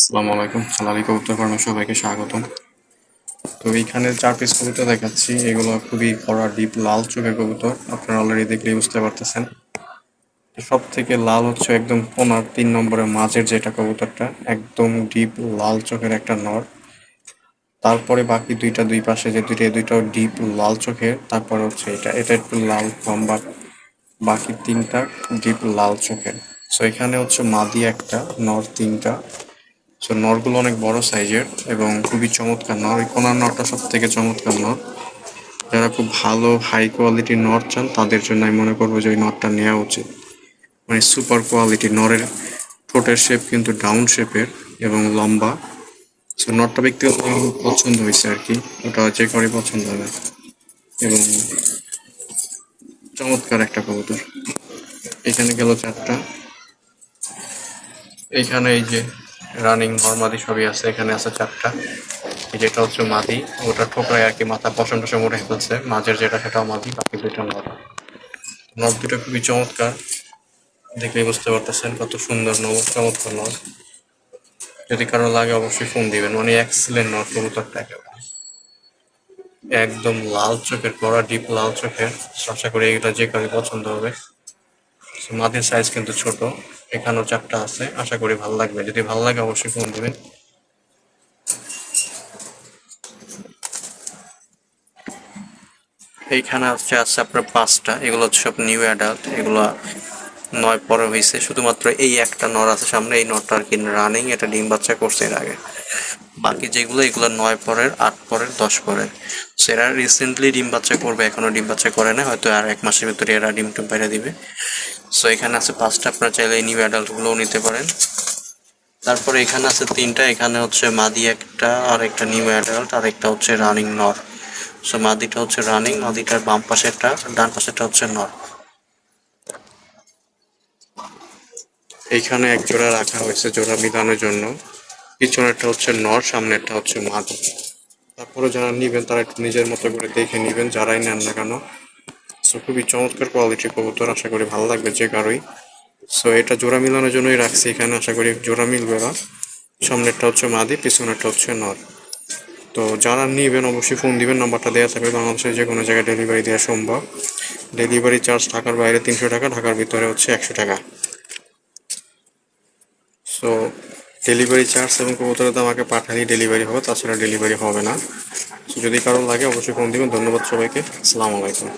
আসসালামু আলাইকুম। সালালি কবুতর ফার্মে সবাইকে স্বাগতম। তো এইখানে চার পিস কবুতর দেখাচ্ছি। এগুলো খুবই কড়া ডিপ লাল চোখের কবুতর। আপনারা অলরেডি দেখলেই বুঝতে পারতেছেন। সব থেকে লাল হচ্ছে একদম কোনার তিন নম্বরের মাঝের যেটা কবুতরটা, একদম ডিপ লাল চোখের একটা নর। তারপরে বাকি দুইটা দুই পাশে যে দুইটা দুইটাও ডিপ লাল চোখের। তারপরে হচ্ছে এটা। এটা একটু লাল লম্বা। বাকি তিনটা ডিপ লাল চোখের। সো এখানে হচ্ছে মাদি একটা, নর তিনটা। সো নরগুলো অনেক বড় সাইজের এবং খুবই চমৎকার নর। এই কোনার নরটা সব থেকে চমৎকার নর। যারা খুব ভালো হাই কোয়ালিটির নর চান, তাদের জন্য আমি মনে করব যে ওই নরটা নেওয়া উচিত। মানে সুপার কোয়ালিটি নরের ঠোঁটের শেপ কিন্তু ডাউন শেপের এবং লম্বা। সো নটটা ব্যক্তিগত পছন্দ হয়েছে আর কি। ওটা যে করে পছন্দ হবে। এবং চমৎকার একটা কবুতর। এখানে গেল চারটা। এখানে এই যে রানিং নর্মাদি সবই আছে, এখানে আছে চারটা। যেটা হচ্ছে মাদি, ওটা ঠোকরায় আর কি মাথা পশম টসম উঠে ফেলছে। মাঝের যেটা, সেটাও মাদি, বাকি দুইটা নর। নর দুটো খুবই চমৎকার, দেখলেই বুঝতে পারতেছেন কত সুন্দর নর, চমৎকার নর। যদি কারও লাগে অবশ্যই ফোন দিবেন মানে এক্সেলেন্ট নর, কবুতরটা একেবারে। একদম লাল চোখের কড়া ডিপ লাল চোখের। আশা করি এগুলো যে কারও পছন্দ হবে। মাটির সাইজ কিন্তু ছোট। এখানেও চারটা আছে। আশা করি ভালো লাগবে। যদি ভালো লাগে, অবশ্যই ফোন দেবেন। এইখানে হচ্ছে আছে আপনার পাঁচটা। এগুলো হচ্ছে সব নিউ অ্যাডাল্ট এগুলো নয়, পরে হয়েছে শুধুমাত্র এই একটা নর আছে সামনে, এই নরটা আর কি রানিং এটা ডিম বাচ্চা করছে এর আগে। বাকি যেগুলো, এগুলো নয় পরের, আট পরের, দশ পরের। সেরা রিসেন্টলি ডিম বাচ্চা করবে, এখনও ডিম বাচ্চা করে না, হয়তো আর এক মাসের ভিতরে এরা ডিম টিম বাইরে দিবে। সো এখানে আছে পাঁচটা, আপনারা চাইলে এই নিউ অ্যাডাল্টগুলোও নিতে পারেন। তারপরে এখানে আছে তিনটা, এখানে হচ্ছে মাদি একটা, আর একটা নিউ অ্যাডাল্ট আর একটা হচ্ছে রানিং নর। সো মাদিটা হচ্ছে রানিং মাদিটার বাম পাশেরটা, ডান পাশেরটা হচ্ছে নর। এইখানে এক জোড়া রাখা হয়েছে জোড়া মিলানোর জন্য। পিছনেরটা হচ্ছে নর সামনেরটা হচ্ছে মাদি। তারপরে যারা নিবেন, তারা একটু নিজের মতো করে দেখে নিবেন, যারাই নেন না কেন। সো খুবই চমৎকার কোয়ালিটির কবুতর, আশা করি ভালো লাগবে যে কারোই। সো এটা জোড়া মিলানোর জন্যই রাখছি এখানে, আশা করি জোড়া মিলবে না। সামনেরটা হচ্ছে মাদি পিছনেরটা হচ্ছে নর। তো, যারা নিবেন অবশ্যই ফোন দিবেন, নাম্বারটা দেওয়া থাকবে বাংলাদেশের যে কোনো জায়গায় ডেলিভারি দেওয়া সম্ভব। ডেলিভারি চার্জ ঢাকার বাইরে তিনশো টাকা, ঢাকার ভিতরে হচ্ছে একশো টাকা। সো ডেলিভারি চার্জ এবং কবুতরের দাম আমাকে পাঠালেই ডেলিভারি হবে, তাছাড়া ডেলিভারি হবে না। যদি কারোর লাগে, অবশ্যই ফোন দিবেন। ধন্যবাদ সবাইকে। আসসালামু আলাইকুম।